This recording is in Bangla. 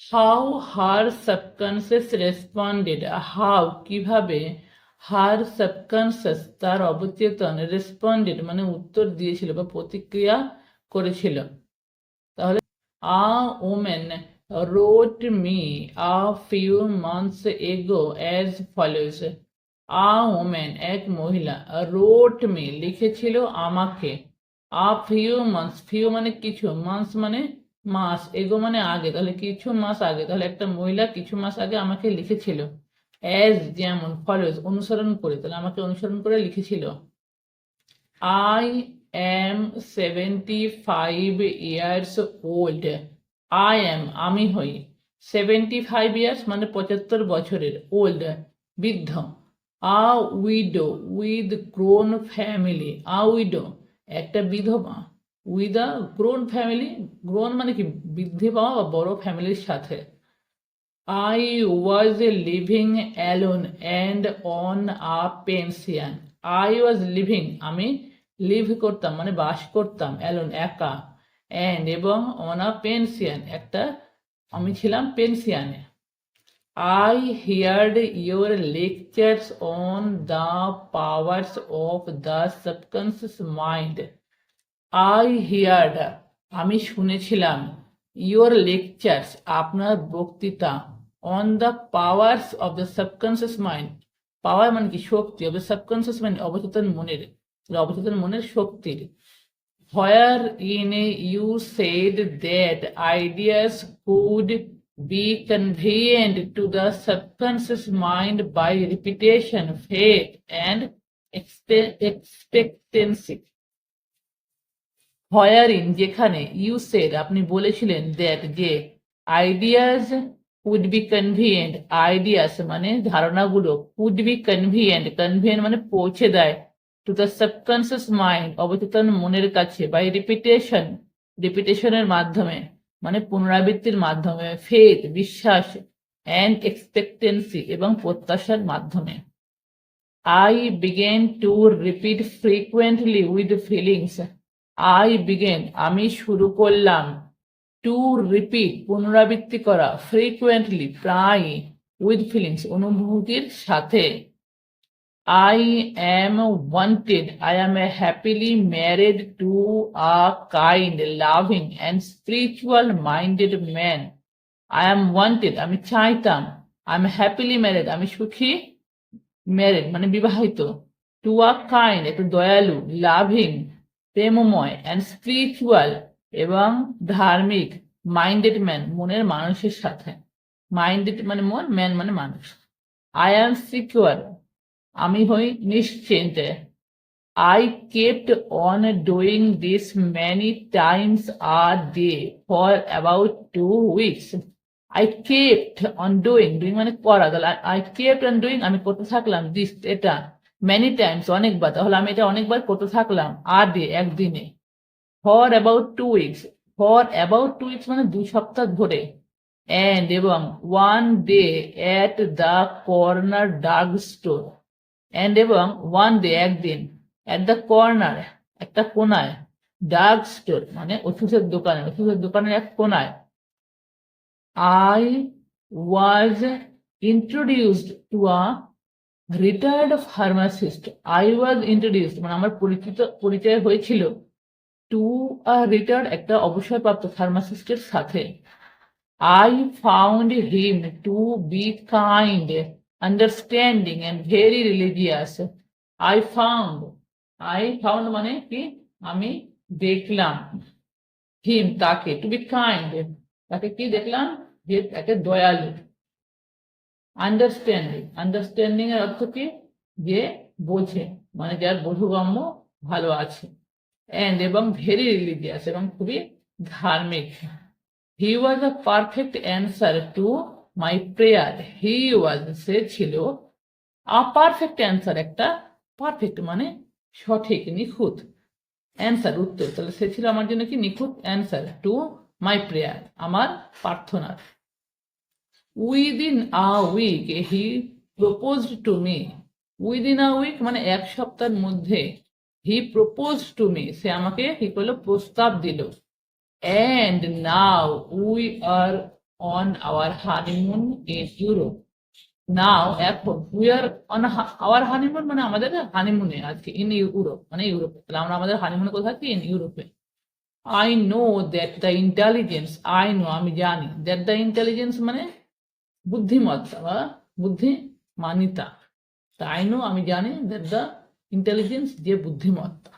How her subconscious responded how কীভাবে হার সাবকনসিয়াস তার অবচেতন রেসপন্ডেড মানে উত্তর দিয়েছিল বা প্রতিক্রিয়া করেছিল। তাহলে a woman wrote me a few months ago as follows. A woman এক মহিলা, wrote me, লিখেছিল আমাকে। আ ফিউ মান্থস ফিউ মানে কিছু মান্থস মানে মাস এগো মানে আগে, তাহলে কিছু মাস আগে, তাহলে একটা মহিলা কিছু মাস আগে আমাকে লিখেছিল অ্যাজ যেমন ফলোজ অনুসরণ করে, তাহলে আমাকে অনুসরণ করে লিখেছিল I am seventy five years old I am আমি হই সেভেন্টি ফাইভ ইয়ার্স মানে পঁচাত্তর বছরের ওল্ড বৃদ্ধ a widow with grown family a widow একটা বিধবা with a grown family grown মানে কি বৃদ্ধি পাওয়া বা বড় ফ্যামিলির সাথে। I was living alone and on a pension I was living আমি লিভ করতাম মানে বাস করতাম অ্যালোন একা। অ্যান্ড এবং অন আ পেনশিয়ান একটা, আমি ছিলাম পেনশিয়ানে I heard your lectures on the powers of the subconscious mind I heard আমি শুনেছিলাম ইয়োর লেকচার্স আপনার বক্তৃতা on the powers of the subconscious mind power মানে কি? শক্তি অফ দ্য সাবকনসিয়াস মাইন্ড অবচেতন মনের অবচেতন মনের শক্তির। Wherein you said that ideas could be conveyed to the subconscious mind by repetition, faith, and expe- wherein যেখানে ইউ সেড আপনি বলেছিলেন দ্যাট যে ideas would be conveyed ideas মানে ধারণাগুলো উড বি কনভিয়েন্ট কনভিয়েন্ট মানে পৌঁছে দেয় টু দ্য সাবকনসিয়াস মাইন্ড অবচেতন মনের কাছে বাই রিপিটেশন রিপিটেশনের মাধ্যমে মানে পুনরাবৃত্তির মাধ্যমে ফেথ বিশ্বাস অ্যান্ড এক্সপেক্টেন্সি এবং প্রত্যাশার মাধ্যমে। I began to repeat frequently with feelings I began আমি শুরু করলাম। টু রিপিট পুনরাবৃত্তি করা ফ্রিকুয়েন্টলি প্রায় উইথ ফিলিংস অনুভূতির সাথে। I am wanted I am a happily married to a kind loving and spiritual minded man I am wanted আমি চাইতাম আই এম হ্যাপিলি ম্যারেড আমি সুখী ম্যারেড মানে বিবাহিত। টু আ কাইন্ড একটু দয়ালু লাভিং প্রেমময় অ্যান্ড স্পিরিচুয়াল এবং ধার্মিক মাইন্ডেড ম্যান মনের মানুষের সাথে। মাইন্ডেড মানে মন ম্যান মানে মানুষ। আই অ্যাম সিকিউর আমি হই নিশ্চিন্তে। I kept on doing this many times R day for about two weeks I kept on doing doing মানে করা, তাহলে আই কেপ্ট অন ডুইং আমি করতে থাকলাম দিস এটা। মেনি টাইমস অনেকবার, তাহলে আমি এটা অনেকবার করতে থাকলাম আর ডে একদিনে। For about two weeks for about two weeks মানে দুই সপ্তাহ ধরে। অ্যান্ড এবং one day at the corner drug store and এবং ওয়ান ডে একদিন অ্যাট দ্য কর্নার একটা কোনায় ডার্ক স্টোর মানে ওষুধের দোকানে ওষুধের দোকানের এক কোনায়। I was introduced to a retired pharmacist I was introduced মানে আমার পরিচিত পরিচয় হয়েছিল টু আ রিটায়ার্ড একটা অবসরপ্রাপ্ত ফার্মাসিস্টের সাথে। I found him to be kind understanding and very religious. I found, I found মানে কি? আমি দেখলাম হিম তাকে টু বি কাইন্ড তাকে কি দেখলাম? যে তাকে দয়ালু। আন্ডারস্ট্যান্ডিং আন্ডারস্ট্যান্ডিং এর অর্থ কি? যে বোঝে মানে যার বোধগম্য ভালো আছে। এন্ড এবং ভেরি রিলিজিয়াস এবং খুবই ধার্মিক। He was a perfect answer to my prayer he was সে ছিল আ পারফেক্ট অ্যান্সার একটা পারফেক্ট মানে সঠিক, নিখুঁত অ্যান্সার উত্তর। তাহলে সে ছিল আমার জন্য কি? নিখুঁত অ্যান্সার টু মাই প্রেয়ার আমার প্রার্থনার। Within a week he proposed to me within a week মানে এক সপ্তাহের মধ্যে হি প্রপোজ টু মি সে আমাকে কি করল? প্রস্তাব দিল। And now we are on our honeymoon in Europe now এখন we are on our honeymoon মানে আমাদের হানিমুনে আজকে ইন ইউরোপ মানে ইউরোপে তাহলে আমরা আমাদের হানিমুনে কোথায় আছি? ইন ইউরোপে I know that the intelligence I know আমি জানি দ্যাট দ্য ইন্টেলিজেন্স মানে বুদ্ধিমত্তা বা বুদ্ধিমানিতা। তা আই আমি জানি দ্যাট দ্য ইন্টেলিজেন্স যে বুদ্ধিমত্তা।